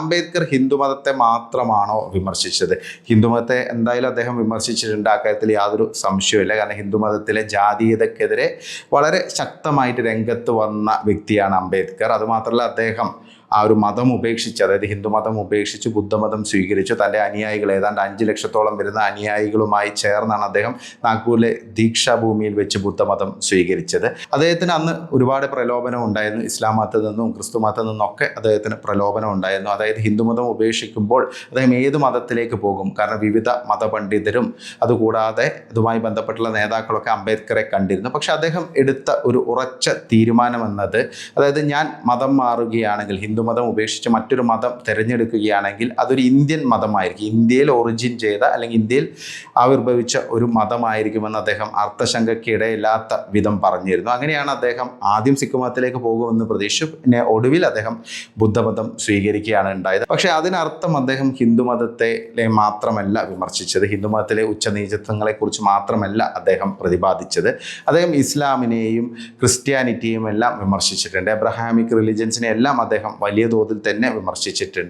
അംബേദ്കർ ഹിന്ദുമതത്തെ മാത്രമാണോ വിമർശിച്ചത്? ഹിന്ദുമതത്തെ എന്തായാലും അദ്ദേഹം വിമർശിച്ചിട്ടുണ്ട്. ആ കാര്യത്തിൽ യാതൊരു സംശയമില്ല കാരണം ഹിന്ദുമതത്തിലെ ജാതീയതക്കെതിരെ വളരെ ശക്തമായിട്ട് രംഗത്ത് വന്ന വ്യക്തിയാണ് അംബേദ്കർ. അതുമാത്രമല്ല അദ്ദേഹം ആ ഒരു മതം ഉപേക്ഷിച്ച് അതായത് ഹിന്ദുമതം ഉപേക്ഷിച്ച് ബുദ്ധമതം സ്വീകരിച്ചു തന്റെ അനുയായികൾ ഏതാണ്ട് അഞ്ച് ലക്ഷത്തോളം വരുന്ന അനുയായികളുമായി ചേർന്നാണ് അദ്ദേഹം നാഗ്പൂരിലെ ദീക്ഷാഭൂമിയിൽ വെച്ച് ബുദ്ധമതം സ്വീകരിച്ചത്. അദ്ദേഹത്തിന് അന്ന് ഒരുപാട് പ്രലോഭനം ഉണ്ടായിരുന്നു. ഇസ്ലാം മതത്തിൽ നിന്നും ക്രിസ്തു മതത്തിൽ നിന്നൊക്കെ അദ്ദേഹത്തിന് പ്രലോഭനം ഉണ്ടായിരുന്നു. അതായത് ഹിന്ദുമതം ഉപേക്ഷിക്കുമ്പോൾ അദ്ദേഹം ഏത് മതത്തിലേക്ക് പോകും? കാരണം വിവിധ മതപണ്ഡിതരും അതുകൂടാതെ ഇതുമായി ബന്ധപ്പെട്ടുള്ള നേതാക്കളൊക്കെ അംബേദ്കറെ കണ്ടിരുന്നു. പക്ഷെ അദ്ദേഹം എടുത്ത ഒരു ഉറച്ച തീരുമാനം എന്നത് അതായത് ഞാൻ മതം മാറുകയാണെങ്കിൽ ഹിന്ദുമതം ഉപേക്ഷിച്ച് മറ്റൊരു മതം തിരഞ്ഞെടുക്കുകയാണെങ്കിൽ അതൊരു ഇന്ത്യൻ മതമായിരിക്കും. ഇന്ത്യയിൽ ഒറിജിൻ ചെയ്ത അല്ലെങ്കിൽ ഇന്ത്യയിൽ ആവിർഭവിച്ച ഒരു മതമായിരിക്കുമെന്ന് അദ്ദേഹം അർത്ഥശങ്കയ്ക്കിടയില്ലാത്ത വിധം പറഞ്ഞിരുന്നു. അങ്ങനെയാണ് അദ്ദേഹം ആദ്യം സിഖ് മതത്തിലേക്ക് പോകുമെന്ന് പ്രതീക്ഷിച്ചു പിന്നെ ഒടുവിൽ അദ്ദേഹം ബുദ്ധമതം സ്വീകരിക്കുകയാണ് ഉണ്ടായത്. പക്ഷേ അതിനർത്ഥം അദ്ദേഹം ഹിന്ദുമതത്തെ മാത്രമല്ല വിമർശിച്ചത്. ഹിന്ദുമതത്തിലെ ഉച്ചനീചത്വങ്ങളെക്കുറിച്ച് മാത്രമല്ല അദ്ദേഹം പ്രതിപാദിച്ചത്. അദ്ദേഹം ഇസ്ലാമിനെയും ക്രിസ്ത്യാനിറ്റിയും എല്ലാം വിമർശിച്ചിട്ടുണ്ട്. എബ്രഹാമിക് റിലിജൻസിനെ എല്ലാം അദ്ദേഹം വലിയ തോതിൽ തന്നെ വിമർശിച്ചിട്ടുണ്ട്.